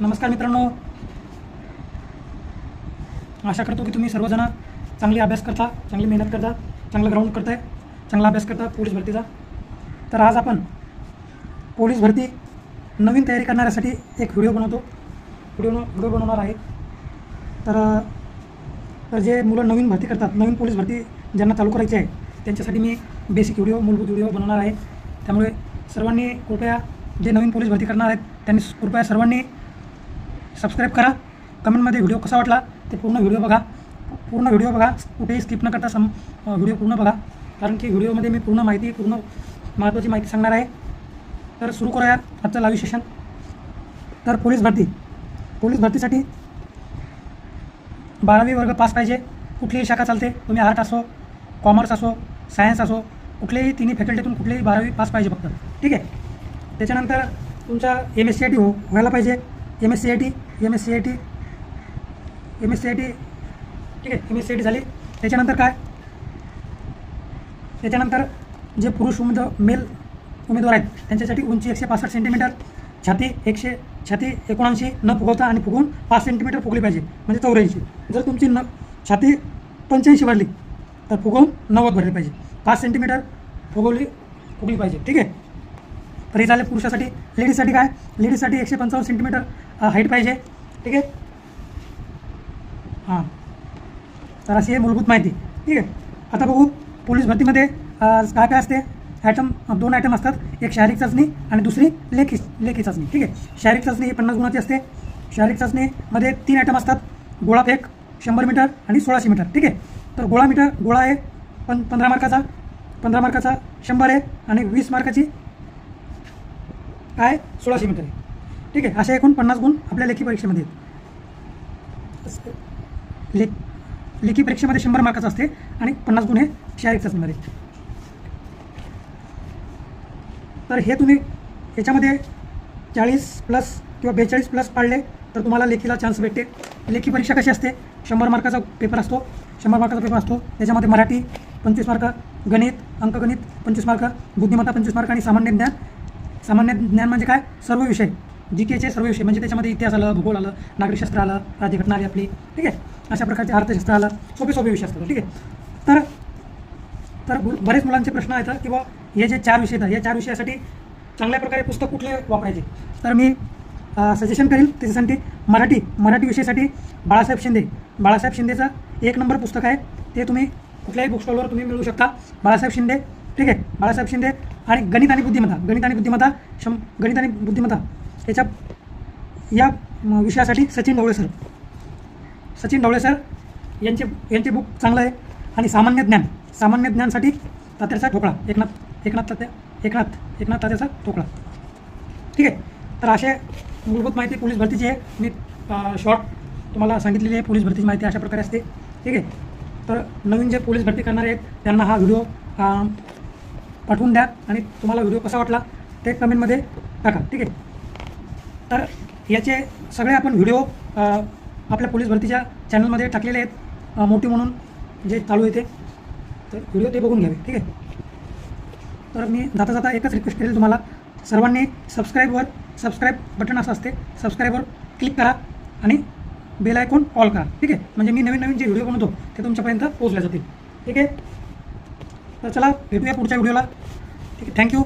नमस्कार मित्रांनो. आशा करतो की तुम्ही सर्वजण चांगली अभ्यास करता चांगली मेहनत करता चांगलं ग्राउंड करताय चांगला अभ्यास करता पोलीस भरतीचा. तर आज आपण पोलीस भरती नवीन तयारी करणाऱ्यासाठी एक व्हिडिओ बनवतो. व्हिडिओ व्हिडिओ बनवणार आहे. तर तर जे मुलं नवीन भरती करतात नवीन पोलीस भरती ज्यांना चालू करायची आहे त्यांच्यासाठी मी बेसिक व्हिडिओ मूलभूत व्हिडिओ बनवणार आहे. त्यामुळे सर्वांनी कृपया जे नवीन पोलीस भरती करणार आहेत त्यांनी कृपया सर्वांनी सबस्क्राईब करा. कमेंटमध्ये व्हिडिओ कसा वाटला ते पूर्ण व्हिडिओ बघा. पूर्ण व्हिडिओ बघा. कुठेही स्किप न करता सम व्हिडिओ पूर्ण बघा. कारण की व्हिडिओमध्ये मी पूर्ण माहिती पूर्ण महत्त्वाची माहिती सांगणार आहे. तर सुरू करूया आजचं लाईव्ह सेशन तर पोलीस भरती. पोलीस भरतीसाठी बारावी वर्ग पास पाहिजे. कुठलीही शाखा चालते. तुम्ही आर्ट असो कॉमर्स असो सायन्स असो कुठल्याही तिन्ही फॅकल्टीतून कुठलीही बारावी पास पाहिजे फक्त. ठीक आहे? त्याच्यानंतर तुमचा M S C I T हो व्हायला पाहिजे. M S C I T M S C I T M S C I T ठीक आहे M S C I T झाली. त्याच्यानंतर काय? त्याच्यानंतर जे पुरुष उमेद मेल उमेदवार आहेत त्यांच्यासाठी उंची एकशे पासष्ट सेंटीमीटर छाती एकशे छाती एकोणऐंशी न फुगवता आणि फुगून पाच सेंटीमीटर फुगली पाहिजे म्हणजे चौऱ्याऐंशी. जर तुमची न छाती पंच्याऐंशी भरली तर फुगवून नव्वद भरली पाहिजे. पाच सेंटीमीटर फुगवली फुगली पाहिजे. ठीक आहे? तर हे झाले पुरुषासाठी. लेडीजसाठी काय? लेडीजसाठी एकशे पंचावन्न सेंटीमीटर हाईट पाहिजे. ठीक आहे? हां. तर अशी आहे मूलभूत माहिती. ठीक आहे? आता बघू पोलीस भरतीमध्ये काय काय असते? ॲटम दोन ॲटम असतात. एक शारीरिक चाचणी आणि दुसरी लेखी लेखी चाचणी. ठीक आहे? शारीरिक चाचणी ही पन्नास गुणाची असते. शारीरिक चाचणीमध्ये तीन ॲटम असतात. गोळा फेक शंभर मीटर आणि सोळाशे मीटर. ठीक आहे? तर गोळा मीटर गोळा आहे पं पंधरा मार्काचा. पंधरा मार्काचा शंभर आहे आणि वीस मार्काची काय? सोळाशे मीटर आहे. ठीक आहे असे एकूण पन्नास गुण आपल्या लेखी परीक्षेमध्ये आहेत. ले लेखी परीक्षेमध्ये शंभर मार्काचं असते आणि पन्नास गुण हे शारीरिक आहे तर हे तुम्ही याच्यामध्ये चाळीस प्लस किंवा बेचाळीस प्लस पाडले तर तुम्हाला लेखीला चान्स भेटते. लेखी परीक्षा कशी असते? शंभर मार्काचा पेपर असतो शंभर मार्काचा पेपर असतो. त्याच्यामध्ये मराठी पंचवीस मार्क गणित अंकगणित पंचवीस मार्क बुद्धिमत्ता पंचवीस मार्क आणि सामान्य ज्ञान सामान्य ज्ञान म्हणजे काय? सर्व विषय. जी केचे सर्व विषय. म्हणजे त्याच्यामध्ये इतिहास आलं भूगोल आलं नागरिकशास्त्र आलं राज्यघटना आली आपली. ठीक आहे? अशा प्रकारचे अर्थशास्त्र आलं. सोपे सोपे विषय असतात. ठीक आहे? तर तर बरेच मुलांचे प्रश्न आहेत की हे जे चार विषय आहेत या चार विषयासाठी चांगल्या प्रकारे पुस्तक कुठले वापरायचे? तर मी सजेशन करेल त्याच्यासाठी. मराठी मराठी विषयासाठी बाळासाहेब शिंदे. बाळासाहेब शिंदेचं एक नंबर पुस्तक आहे. ते तुम्ही कुठल्याही बुक स्टॉलवर तुम्ही मिळू शकता. बाळासाहेब शिंदे. ठीक आहे? बाळासाहेब शिंदे आणि गणित आणि बुद्धिमत्ता. गणित आणि बुद्धिमत्ता शं गणित आणि बुद्धिमत्ता. याच्या या विषयासाठी सचिन ढवळे सर सचिन ढवळे सर यांचे यांचे बुक चांगलं आहे आणि सामान्य ज्ञान सामान्य ज्ञानसाठी तात्याचा ठोकळा. एकनाथ एकनाथ तात्या एकनाथ एकनाथ तात्याचा ठोकळा. ठीक आहे? तर असे मूलभूत माहिती पोलीस भरतीची आहे. मी शॉर्ट तुम्हाला सांगितलेली आहे. पोलीस भरतीची माहिती अशा प्रकारे असते. ठीक आहे? तर नवीन जे पोलीस भरती करणारे आहेत त्यांना हा व्हिडिओ पाठवून द्या आणि तुम्हाला व्हिडिओ कसा वाटला ते कमेंटमध्ये टाका. ठीक आहे? तर याचे सगळे आपण व्हिडिओ आपल्या पोलीस भरतीच्या चॅनलमध्ये टाकलेले आहेत. मोठी म्हणून जे चालू येते तर व्हिडिओ ते बघून घ्यावे. ठीक आहे? तर मी जाता जाता एकच रिक्वेस्ट करेल तुम्हाला. सर्वांनी सबस्क्राईबवर सबस्क्राईब बटन असं असते. सबस्क्राईबवर क्लिक करा आणि बेल आयकॉन ऑल करा. ठीक आहे? म्हणजे मी नवीन नवीन जे व्हिडिओ बनवतो ते तुमच्यापर्यंत पोहोचले जातील. ठीक आहे? तर चला भेटूया पुढच्या व्हिडिओला. ठीक आहे थँक्यू